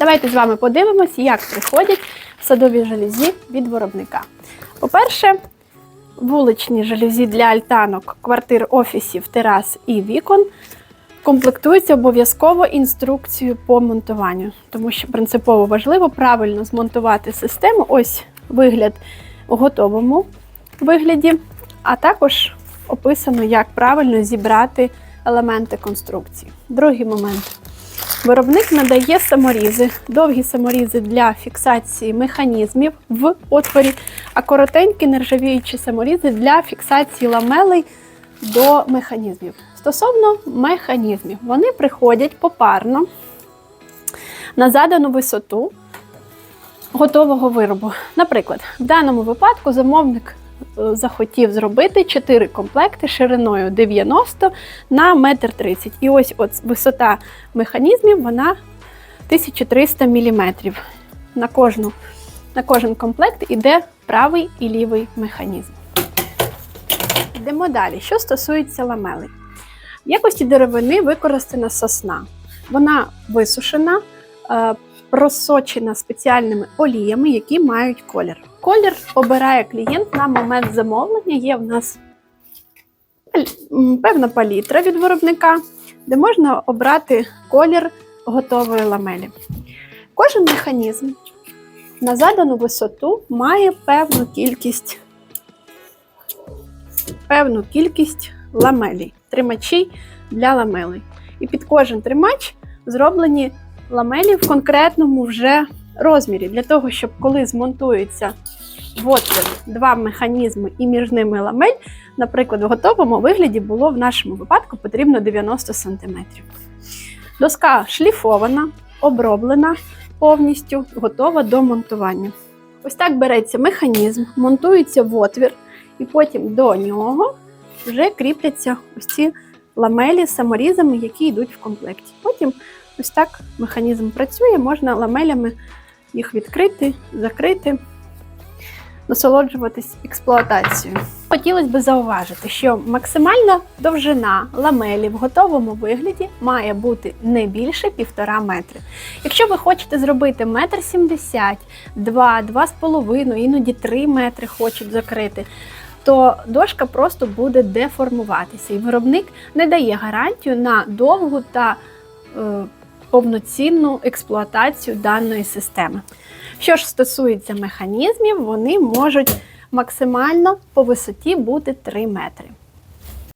Давайте з вами подивимось, як приходять садові жалюзі від виробника. По-перше, вуличні жалюзі для альтанок, квартир, офісів, терас і вікон комплектуються обов'язково інструкцією по монтуванню, тому що принципово важливо правильно змонтувати систему. Ось вигляд у готовому вигляді, а також описано, як правильно зібрати елементи конструкції. Другий момент. Виробник надає саморізи, довгі саморізи для фіксації механізмів в отворі, а коротенькі нержавіючі саморізи для фіксації ламелей до механізмів. Стосовно механізмів, вони приходять попарно на задану висоту готового виробу. Наприклад, в даному випадку замовник захотів зробити 4 комплекти шириною 90 на 1,30 м. І ось от висота механізмів вона 1300 мм. На, кожну, на кожен комплект іде правий і лівий механізм. Йдемо далі. Що стосується ламелей. В якості деревини використана сосна. Вона висушена, просочена спеціальними оліями, які мають колір. Колір обирає клієнт на момент замовлення. Є в нас певна палітра від виробника, де можна обрати колір готової ламелі. Кожен механізм на задану висоту має певну кількість, певну кількість ламелей, тримачі для ламелей. І під кожен тримач зроблені ламелі в конкретному вже розмірі, для того, щоб коли змонтується в отвір два механізми і між ними ламель, наприклад, в готовому вигляді було в нашому випадку потрібно 90 см. Доска шліфована, оброблена, повністю готова до монтування. Ось так береться механізм, монтується в отвір, і потім до нього вже кріпляться ось ці ламелі з саморізами, які йдуть в комплекті. Потім ось так механізм працює, можна ламелями їх відкрити, закрити, насолоджуватись експлуатацією. Хотілося б зауважити, що максимальна довжина ламелі в готовому вигляді має бути не більше 1,5 метри. Якщо ви хочете зробити 1,70 м, 2, 2,5, іноді 3 метри хочуть закрити, то дошка просто буде деформуватися, і виробник не дає гарантію на довгу та е, повноцінну експлуатацію даної системи. Що ж стосується механізмів, вони можуть максимально по висоті бути 3 метри.